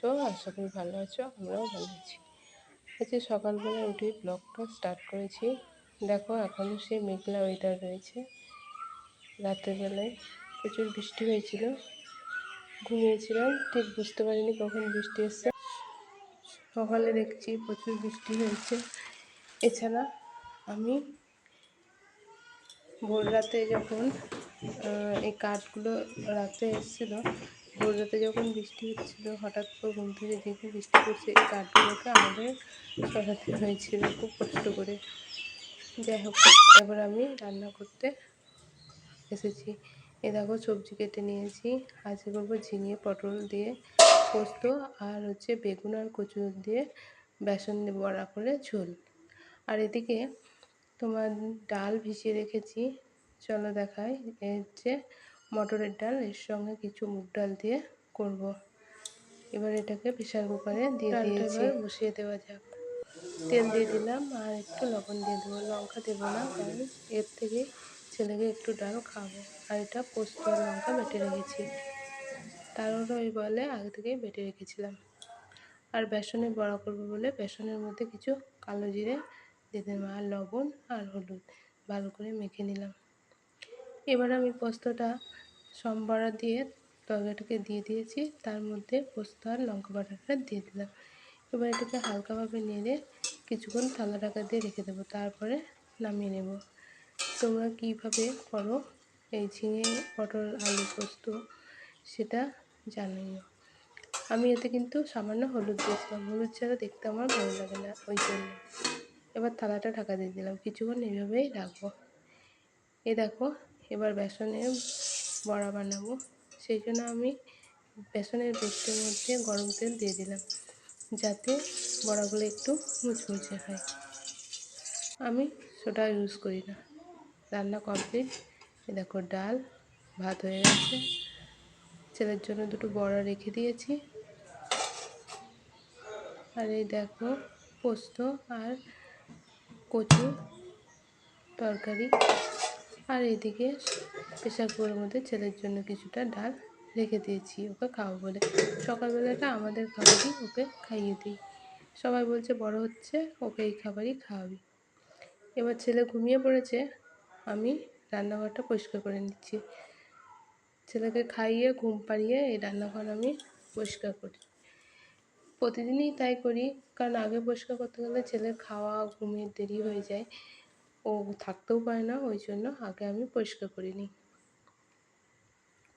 আছো? আশা করি ভালো আছো, আমরাও ভালো আছি। আজকে সকালবেলা উঠে ব্লগটা স্টার্ট করেছি। দেখো এখনও সে মেঘলা ওয়েদার রয়েছে। রাত্রেবেলায় প্রচুর বৃষ্টি হয়েছিল। ঘুমিয়েছিলাম, ঠিক বুঝতে পারিনি কখন বৃষ্টি এসছে। সকালে দেখছি প্রচুর বৃষ্টি হয়েছে। এছাড়া আমি ভোর রাতে যখন এই কাঠগুলো রাতে এসেছিল ভোর রাতে যখন বৃষ্টি হচ্ছিল, হঠাৎ করে ঘুম থেকে দেখি বৃষ্টি পড়ছে। এই কাঠগুলোকে আমাদের সরাতে হয়েছিল খুব কষ্ট করে। যাই হোক, এবার আমি রান্না করতে এসেছি। এ দেখো, সবজি কেটে নিয়েছি। আজকে করব ঝিঙে, পটল দিয়ে পোস্ত আর হচ্ছে বেগুন আর কচু দিয়ে বেসন বড়া করে ঝোল। আর এদিকে তোমার ডাল ভিজিয়ে রেখেছি। চলো দেখাই। এ হচ্ছে মটরের ডাল এর সঙ্গে কিছু মুগ ডাল দিয়ে করব। এবার এটাকে প্রেশার কুকারে দিয়ে দিয়েছি। বসিয়ে দেওয়া যাক। তেল দিয়ে দিলাম আর একটু লবণ দিয়ে দেবো। লঙ্কা দেবো না কারণ এর থেকে ছেলেকে একটু ডাল খাব আর এটা পোস্ত লঙ্কা বেটে রেখেছি। তারও ওই বলে আগে থেকেই বেটে রেখেছিলাম। আর বেসনে বড়া করব বলে বেসনের মধ্যে কিছু কালো জিরে দিয়ে দিলাম আর লবণ আর হলুদ। ভালো করে মেখে নিলাম। এবার আমি পোস্তটা সম্বরা দিয়ে তরকারিটাকে দিয়ে দিয়েছি। তার মধ্যে পোস্ত আর লঙ্কা বাটাটা দিয়ে দিলাম। এবার এটাকে হালকাভাবে নেড়ে কিছুক্ষণ থালা ঢাকা দিয়ে রেখে দেবো। তারপরে নামিয়ে নেব। তোমরা কীভাবে করো এই ঝিঙে, পটল, আলু পোস্ত সেটা জানিও। আমি এতে কিন্তু সামান্য হলুদ দিয়েছিলাম। হলুদ ছাড়া দেখতে আমার ভালো লাগে না ওই জন্য। এবার থালাটা ঢাকা দিয়ে দিলাম। কিছুক্ষণ এইভাবেই রাখব। এ দেখো এবার বেসনে বড়া বানাবো। সেই জন্য আমি বেসনের পেস্টের মধ্যে গরম তেল দিয়ে দিলাম, যাতে বড়াগুলো একটু মুচমুচে হয়। আমি সোডা ইউজ করি না। রান্না কমপ্লিট। এ দেখো ডাল, ভাত হয়ে গেছে। ছেলের জন্য দুটো বড়া রেখে দিয়েছি। আর এই দেখো পোস্ত আর কচু তরকারি। আর এদিকে প্রেশার কুকারের মধ্যে ছেলের জন্য কিছুটা ডাল রেখে দিয়েছি, ওকে খাওয়া বলে। সকালবেলাটা আমাদের খাবারই ওকে খাইয়ে দিই। সবাই বলছে, বড় হচ্ছে, ওকে এই খাবারই খাওয়াবি। এবার ছেলে ঘুমিয়ে পড়েছে, আমি রান্নাঘরটা পরিষ্কার করে নিচ্ছি। ছেলেকে খাইয়ে, ঘুম পাড়িয়ে এই রান্নাঘর আমি পরিষ্কার করি। প্রতিদিনই তাই করি, কারণ আগে পরিষ্কার করতে গেলে ছেলে খাওয়া, ঘুমের দেরি হয়ে যায়। ও থাকতেও পারে না, ওই জন্য আগে আমি পরিষ্কার করে নিই।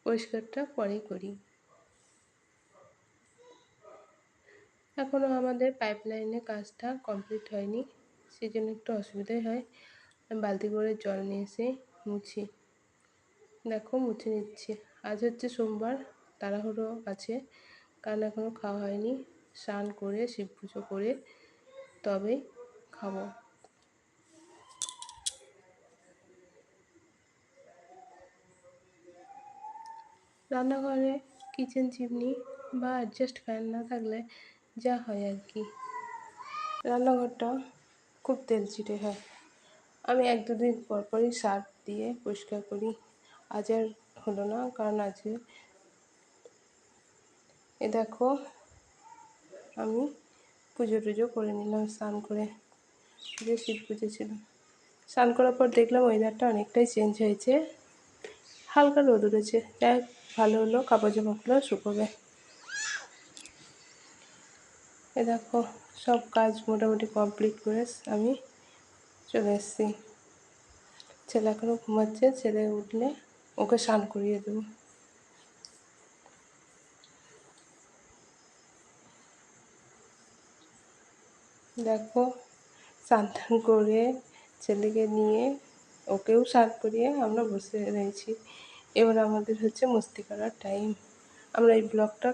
পরিষ্কারটা পরেই করি। এখনও আমাদের পাইপ পাইপলাইনে কাজটা কমপ্লিট হয়নি সেই জন্য একটু অসুবিধাই হয়। আমি বালতি করে জল নিয়ে এসে মুছি। দেখো, মুছে নিচ্ছি। আজ হচ্ছে সোমবার, তাড়াহুড়ো আছে, কারণ এখনও খাওয়া হয়নি। স্নান করে শিব পুজো করে তবেই খাব। রান্নাঘরে কিচেন চিমনি বা অ্যাডজাস্ট ফ্যান না থাকলে যা হয় আর কি। রান্নাঘরটা খুব তেল তেলচিটে হয়। আমি এক দুদিন পর পরই সার্ফ দিয়ে পরিষ্কার করি। আজ আর হলো না, কারণ আজকে এ দেখো, আমি পুজো টুজো করে নিলাম, স্নান করে যে শিব পুজো ছিল স্নান করার পর দেখলাম ওয়েদারটা অনেকটাই চেঞ্জ হয়েছে। হালকা রোদ উঠেছে। যাই ভালো হলো কাপড় জামাগুলো শুকোবে। এ দেখো, সব কাজ মোটামুটি কমপ্লিট করে আমি চলে এসেছি। ছেলে এখনও ঘুমাচ্ছে, ছেলে উঠলে ওকে স্নান করিয়ে দেবো। দেখো, স্নান করে ছেলেকে নিয়ে ওকেও স্নান করিয়ে আমরা বসে রয়েছি। এবার আমাদের হচ্ছে মস্তি করার টাইম আমরা এই ব্লগটা